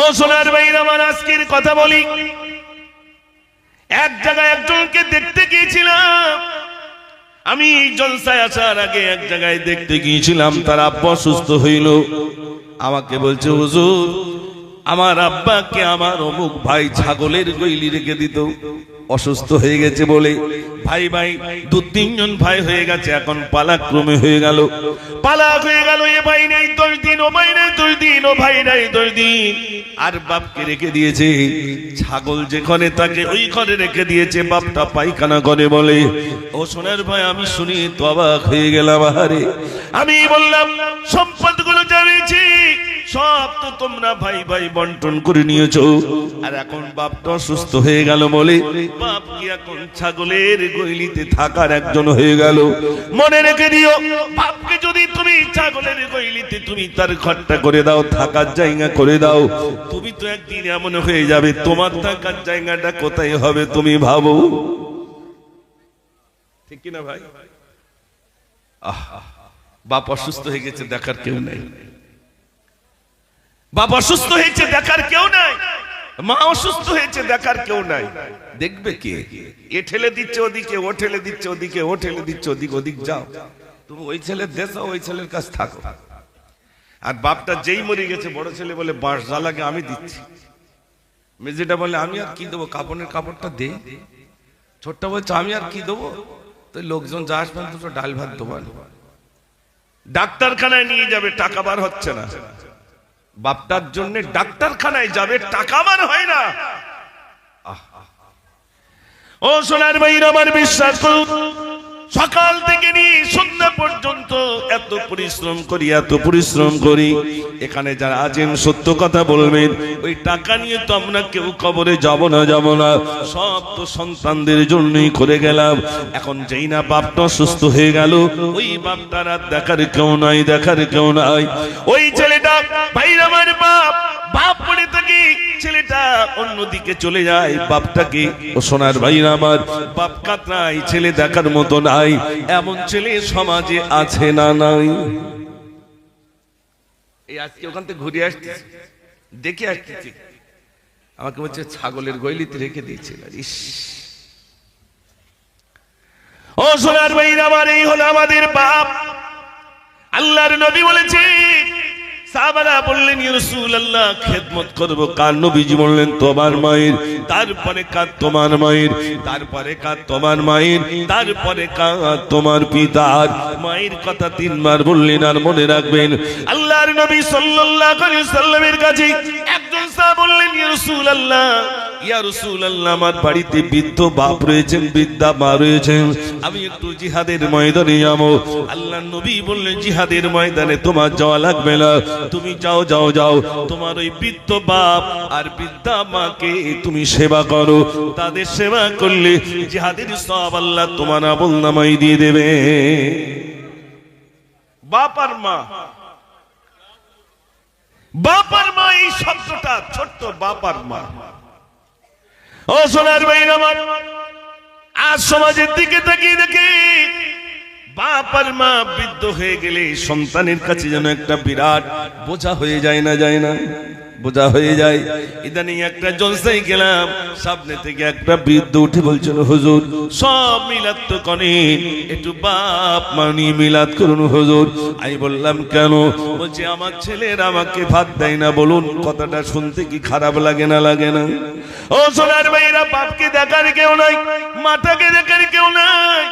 ও সোনার ভাইয়ের, আমার আজকের কথা বলি। এক জায়গায় একজনকে দেখতে গিয়েছিলাম। আমি জলসায় আসার আগে এক জায়গায় দেখতে গিয়েছিলাম, তার আব্বা অসুস্থ হইল। আমাকে বলছে, হুজুর, আমার আব্বাকে আমার অমুক ভাই ছাগলের গইলি রেখে দিত। অসুস্থ হয়ে গেছে বলে। ভাই ভাই, দু তিনজন ভাই হয়ে গেছে, এখন পালাক্রমে হয়ে গেল। পালাক হয়ে গেল, এ ভাই নেই, দশ দিন, ও ভাই নেই, দশ দিন, ও ভাই নাই, দশ দিন। আর বাপকে রেখে দিয়েছে। ছাগল যেখানে তাকে ওই ঘরে রেখে দিয়েছে। বাপটা পায়খানা করে বলে, ও সোনার ভাই, আমি শুনি তো অবাক হয়ে গেলাম। আরে আমি বললাম, সম্পদগুলো জানিয়েছি। সব তো তোমরা ভাই ভাই বন্টন করে নিয়েছো। আর এখন বাপটা অসুস্থ হয়ে গেল বলে, বাপ কি এখন ছাগলের গইলিতে থাকার একজন হয়ে গেল। মনে রেখে দিও, বাপকে যদি তুমি ছাগলের গইলিতে তুমি তার ঘরটা করে দাও, থাকার জায়গা করে দাও, তুমি তো একদিন এমন হয়ে যাবে, তোমার থাকার জায়গাটা কোথায় হবে তুমি ভাবো? ঠিক কিনা ভাই? আহ, বাপ অসুস্থ হয়ে গেছে, দেখার কেউ নেই। বাপ অসুস্থ হয়েছে দেখার কেউ নাই। মা অসুস্থ হয়েছে দেখার কেউ নাই। দেখবে কে? এ ঠেলে দিচ্ছে ওদিকে, ও ঠেলে দিচ্ছে ওদিকে, ও ঠেলে দিচ্ছে ওদিক ওদিক যাও। তুমি ওই ছেলের দেশ ওই ছেলের কাছে থাকো। আর বাপটা যেই মরে গেছে, বড় ছেলে বলে, বাঁশ জ্বালাকে আমি দিচ্ছি। মেজিটা বলে, আমি আর কি দেবো? কাপড়ের কাপড়টা দে। ছোট্ট বলছে, আমি আর কি দেবো? তো লোকজন, যা আসবেন দুটো ডাল ভাত দেবো। ডাক্তারখানায় নিয়ে যাবে, টাকা বার হচ্ছে না। বাপটার জন্য ডাক্তারখানায় যাবে টাকা বার হয় না! ও সোনার ভাই আমার বিশ্বাস করুন সকাল থেকে নিয়ে সন্ধ্যা পর্যন্ত এত পরিশ্রম করি, এত পরিশ্রম করি। এখানে যারা আছেন, সত্য কথা বলবেন। ওই টাকা নিয়ে তো আমরা কেউ কবরে যাব না যাব না। সব তো সন্তানদের জন্যই করে গেলাম। এখন যেই না বাপটা সুস্থ হয়ে গেল, ওই বাপটার আর দেখার কেউ নাই, দেখার কেউ নাই। ওই ছেলেটা ভাইর আমার বাপ বাপ পড়ে থাকি ছেলেটা অন্যদিকে চলে যায়। বাপটাকে সোনার ভাইরা আমার বাপ কাতরাই ছেলে দেখার মতো নাই? এমন ছেলে সমাজে আছে না নাই? এই আজকে ওখান থেকে ঘুরে আসতেছি। দেখে আসতেছি। আমাকে বলছে, ছাগলের গইলিতে রেখে দিয়েছিল ইস। ও সোনার আমার, এই হলো আমাদের বাপ আল্লাহর নবী বলেছে সাহাবারা বললেন ইউসুল আল্লাহ খেদমত করব কার নবীজি? বললেন, তোমার মায়ের, তারপরে কার তোমার মায়ের, তারপরে কার তোমার মায়ের, তারপরে কার তোমার পিতার। মায়ের কথা তিনবার বললেন আর মনে রাখবেন, আল্লাহর নবী সাল্লাল্লাহু আলাইহি সাল্লামের কাছে একজন বললেন রসুল আল্লাহ ইয়া রসুল আল্লাহ আমার বাড়িতে বৃদ্ধ বাপ রয়েছেন, বৃদ্ধা মা রয়েছেন। আমি একটু জিহাদের ময়দানে যাব। আল্লাহ নবী বললেন, জিহাদের ময়দানে তোমার যাওয়া লাগবে না। তুমি যাও যাও যাও। তোমার ওই বৃদ্ধ বাপ আর বৃদ্ধা মাকে তুমি সেবা করো। তাদের সেবা করলে জিহাদের সব আল্লাহ তোমার আমল নামাই দিয়ে দেবে। বাপ আর মা বাপ আর মা, এই শব্দটা ছোট্ট বাপার মা। ও সোনার ভাই আমার, আজ সমাজের দিকে তাকিয়ে দেখি, বাপার মা বৃদ্ধ হয়ে গেলে সন্তানের কাছে যেন একটা বিরাট বোঝা হয়ে যায় না যায় না। বোঝা হয়ে যায়। ইদানিং একটা জলসাই গেলাম সামনে থেকে একটা বৃদ্ধ উঠে বলছিল হুজুর, সব মিলাদ তো করেন। একটু বাপ মা নিয়ে মিলাদ করুন, হুজুর। আমি বললাম, কেন? বলছে, আমার ছেলের আমাকে ভাত দেয় না, বলুন, কথাটা শুনতে কি খারাপ লাগে না লাগে না? ও সোনার ভাইরা বাপকে দেখার কেউ নাই মাটাকে দেখার কেউ নাই।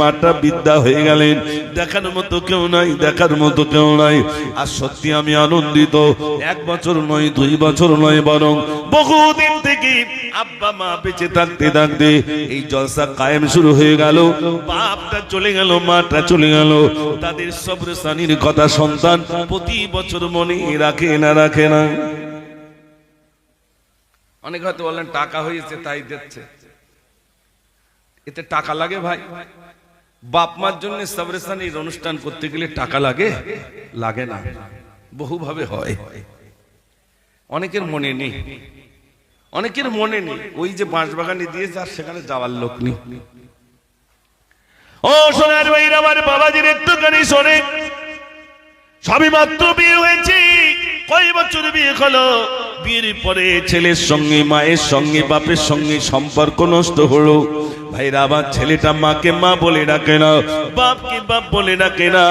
মাটা বিদ্যা হয়ে গেলেন। দেখার মতো কেউ নাই, দেখার মতো কেউ নাই। আর সত্যি আমি আনন্দিত, এক বছর নয়, দুই বছর নয়, বরং বহুদিন থেকে এই জলসা কায়েম শুরু হয়ে গেল। বাপটা চলে গেল, মাটা চলে গেল। তাদের সব্রসানির কথা সন্তান প্রতি বছর মনে রাখে না রাখে না। অনেক হয়তো বললেন, টাকা হয়েছে, তাই দিচ্ছে। এতে টাকা লাগে ভাই। বাপ মার জন্য সবরেসানির অনুষ্ঠান করতে গেলে টাকা লাগে লাগে না। বহুভাবে হয়। অনেকের মনে নেই। অনেকের মনে নেই, ওই যে বাঁশ বাগানে দিয়েছে আর সেখানে যাওয়ার লোক নেই। ও সোনার ভাইর আমার বাবাজির একটুখানি শোনে। সবই মাত্র বিয়ে হয়েছে, কয় বছর বিয়ে হলো? বিয়ের পরে ছেলের সঙ্গে, মায়ের সঙ্গে, বাপের সঙ্গে সম্পর্ক নষ্ট হলো। ভাইরা, আমার ছেলেটা মাকে মা বলে ডাকে না, বাপকে বাপ বলে ডাকে না।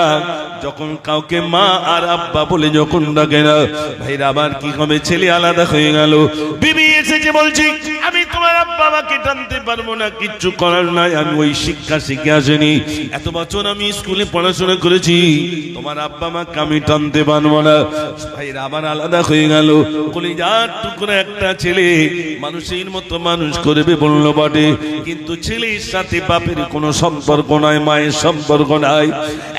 যখন কাউকে মা আর আব্বা বলে যখন ডাকে না, ভাইরা, আমার কি হবে? ছেলে আলাদা হয়ে গেল। বিবি এসেছে বলছি আমাকে টানতে পারব না, কিচ্ছু করার নাই, আমি ওই শিক্ষা শিখে আসেনি। এত বছর আমি স্কুলে পড়াশোনা করেছি, তোমার আব্বা মাকে আমি টানতে পারব না। ভাইরা আবার আলাদা হয়ে গেল। কলিজার টুকরো একটা ছেলে মানুষের মতো মানুষ করবে বলল বটে। কিন্তু ছেলের সাথে বাপের কোনো সম্পর্ক নাই, মায়ের সম্পর্ক নাই।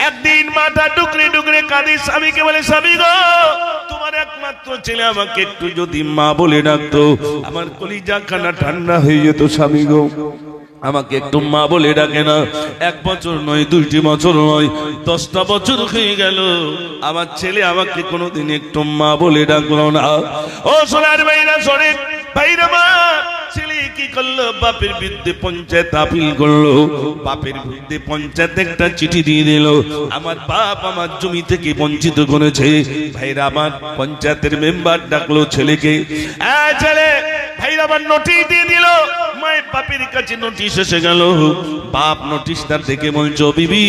একদিন মাথা টুকরে টুকরে কাঁদে, স্বামীকে বলে, স্বামী গো একমাত্র ছেলে আমাকে একটু যদি মা বলে ডাকতো, আমার কলিজা খানা ঠান্ডা হয়ে যেত স্বামী গো। আমাকে একটু মা বলে ডাকে না, এক বছর নয়, দুইটি বছর নয়, দশটা বছর হয়ে গেল। আমার ছেলে আমাকে কোনোদিন একটু মা বলে ডাকলো না। ও সোনার ভাইরা সরে ভাইরা মা কি করল? বাপের বিরুদ্ধে পঞ্চায়েত আপিল করল। বাপের বিরুদ্ধে পঞ্চায়েত একটা চিঠি দিয়ে দিল। আমার বাপ আমার জমি থেকে বঞ্চিত করেছে। ভাইরা আমার পঞ্চায়েতের মেম্বার ডাকলো ছেলেকে। ছেলে, ভাইরা আমার নোটিশ দিয়ে দিল। মায়ের বাপের কাছে নোটিশ এসে গেল, বাপ নোটিশটা দেখে বলছো বিবি,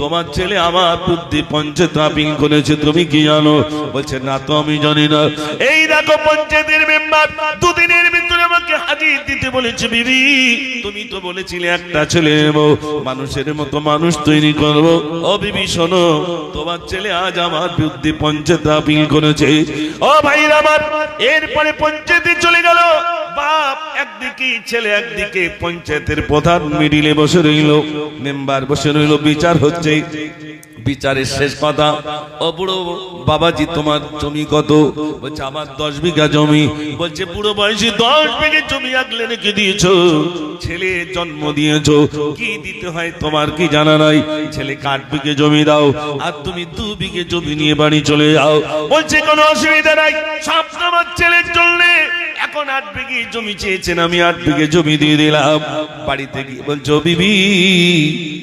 তোমার ছেলে আমার বুদ্ধি পঞ্চায়েত আপিল করেছে, তুমি কি জানো? বলছে, না তো আমি জানি না। এই দেখো পঞ্চায়েতের মেম্বার, দুদিনের ভিতরে আমাকে হাজির দিতে বলেছে, বিবি। তুমি তো বলেছিলে একটা ছেলে নেব, মানুষের মতো মানুষ তৈরি করব। ও বিবি, শোনো, তোমার ছেলে আজ আমার বুদ্ধি পঞ্চায়েত আপিল করেছে। ও ভাই আমার, এরপরে পঞ্চায়েতে চলে গেল। বাপ একদিকে, ছেলে একদিকে, পঞ্চায়েতের প্রধান মিডিলে বসে রইল, মেম্বার বসে রইল, বিচার হচ্ছে। বিচারের শেষ কথা ও বুড়ো বাবাজি, তোমার জমি কত? বলছে, আমার দশ বিঘা জমি। বলছে, বুড়ো বয়সী, দশ বিঘে জমি আগলে রেখে দিয়েছ। ছেলে জন্ম দিয়েছ। কি দিতে হয় তোমার কি জানা নাই? ছেলে আট বিঘে জমি দাও? আর তুমি দু বিঘে জমি নিয়ে বাড়ি চলে যাও। বলছে, কোনো অসুবিধা নাই। সব আমার ছেলের জন্য। এখন আট বিঘে জমি চেয়েছেন, আমি আট বিঘে জমি দিয়ে দিলাম। বাড়িতে গিয়ে বলছো, বিবি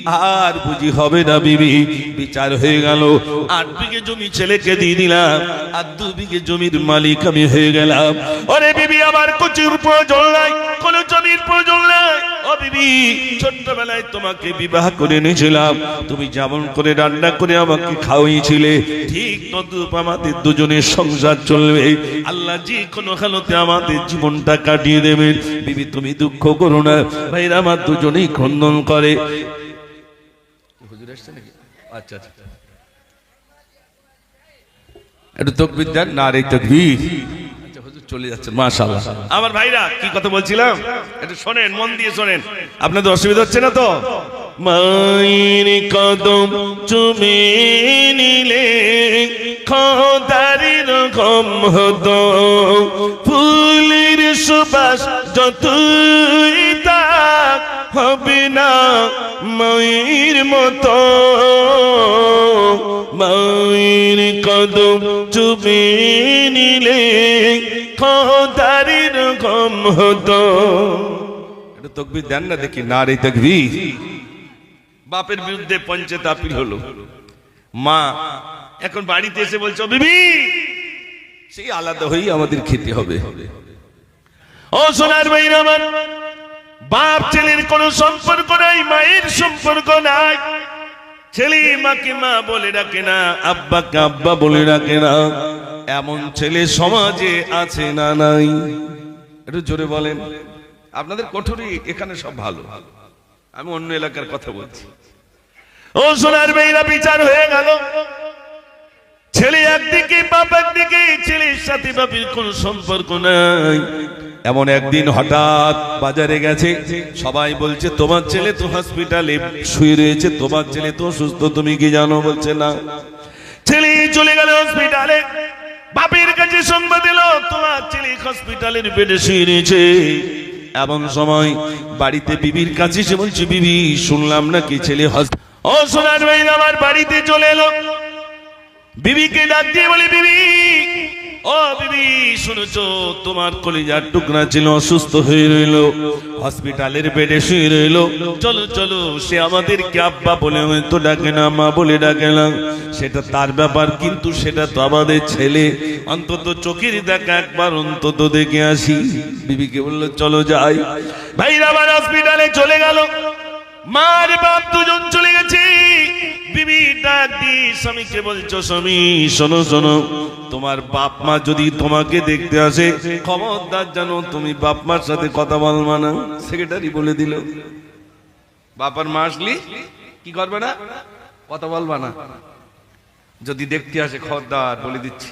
আর বুঝি হবে না বিবি। বিচার হয়ে গেল। আট বিঘে জমি ছেলেকে দিয়ে দিলাম। আর দু বিঘে জমির মালিক আমি হয়ে গেলাম। ওরে বিবি, আমার কচুর প্রয়োজন নাই। কোন জমির প্রয়োজন নাই। বিবি, ছোট্টবেলায় তোমাকে বিবাহ করে তুমি যেমন করে রান্না করে আমাকে ঠিক আমাদের দুজনের সংসার চলবে। আল্লাহ আমাদের জীবনটা কাটিয়ে দেবেন। বিবি, তুমি দুঃখ করো না। ভাইরা আমার দুজনেই খন্দন করে। আচ্ছা আচ্ছা। একটু তকবির দেন না রে তকবির। আচ্ছা চলে মাশাআল্লাহ। আমার ভাইরা কি কথা বলছিলাম? একটু শোনেন মন দিয়ে শোনেন। আপনাদের অসুবিধা হচ্ছে না তো? মায়ের কদম চুমে নিলে খোদারির গম হতো। ফুলের সুবাস যতই হবে না মায়ের মতো। মায়ের কদম চুমে নিলে খোদারির গম হতো। এটা তকবির দেন না দেখি না রে তকবির। বাপের বিরুদ্ধে পঞ্চায়েত আপিল হলো। মা এখন বাড়িতে এসে বলছো বিবি, সেই আলাদা হয়েই আমাদের খেতে হবে। ও সোনার ভাইরা আমার বাপ ছেলের কোনো সম্পর্ক নাই, মায়ের সম্পর্ক নাই। ছেলে মাকে মা বলে ডাকে না, আব্বাকে আব্বা বলে ডাকে না। এমন ছেলে সমাজে আছে না নাই। একটু জোরে বলেন, আপনাদের কঠোরই এখানে সব ভালো। আমি অন্য এলাকার কথা বলছি। ও সোনার মেয়েরা, বিচার হয়ে গেল। ছেলে একদিকে, বাপ একদিকে, ছেলের সাথে বাপের কোন সম্পর্ক নাই। এমন একদিন হঠাৎ বাজারে গেছে। সবাই বলছে, তোমার ছেলে তো হসপিটালে শুয়ে রয়েছে, তোমার ছেলে তো সুস্থ তুমি কি জানো? বলছে, না। ছেলে চলে গেল হসপিটালে বাপের কাছে সংবাদ এলো, তোমার ছেলে হসপিটালের বেডে শুয়ে রয়েছে। এমন সময় বাড়িতে বিবির কাছে সে বলছে, বিবি, শুনলাম নাকি ছেলে হস ও, সোনার ভাই, আমার বাড়িতে চলে এলো। বিবিকে ডাক দিয়ে বলে, বিবি ও বিবি, শুনেছো? তোমার কলিজার টুকরা ছিল, অসুস্থ হয়ে রইল। হসপিটালের বেডে শুয়ে রইল। চলো চলো, সে আমাদেরকে আব্বা বলে হয়তো ডাকে না, মা বলে ডাকে না। সেটা তার ব্যাপার, কিন্তু সেটা তো আমাদের ছেলে। অন্তত চোখের দেখা একবার অন্তত দেখে আসি। বিবিকে বলল, চলো যাই। ভাইরা আবার হসপিটালে চলে গেল। মার বাপ দুজন চলে গেছে। বিবি ডাক দি স্বামীকে বলছো, স্বামী, শোনো শোনো। তোমার বাপ মা যদি তোমাকে দেখতে আসে, খবরদার জানো, তুমি বাপ মার সাথে কথা বলবা না সেক্রেটারি বলে দিল। বাপার মা আসলি, কি করবে না? কথা বলবা না যদি দেখতে আসে, খবরদার বলে দিচ্ছি।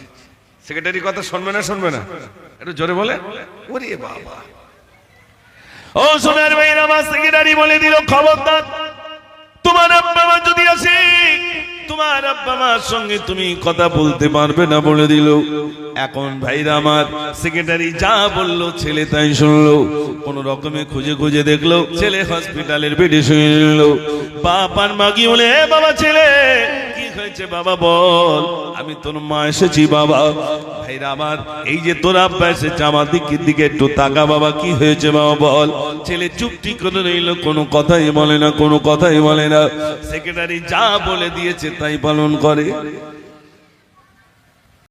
সেক্রেটারি কথা শুনবে না শুনবে না? একটু জোরে বলে। ওরে বাবা। ও সোনার ভাইয়ের আমার সেক্রেটারি বলে দিল, খবরদার। তোমার আব্বা যদি আসে তোমার আব্বা মার সঙ্গে তুমি কথা বলতে পারবে না বলে দিল। এখন ভাইরা আমার সেক্রেটারি যা বলল ছেলে তাই শুনলো। কোন রকমে খুঁজে খুঁজে দেখল, ছেলে হসপিটালের বেডে শুয়ে বাপ আর মাগি "এ বাবা ছেলে হয়েছে বাবা বল, আমি তোর মা এসেছি বাবা। ভাইরা আমার, এই যে তোর আব্বা এসেছে, আমার দিকের দিকে একটু তাকা বাবা, কি হয়েছে বাবা বল? ছেলে চুপটি করে রইল, কোনো কথাই বলে না, কোনো কথাই বলে না। সেক্রেটারি যা বলে দিয়েছে তাই পালন করে।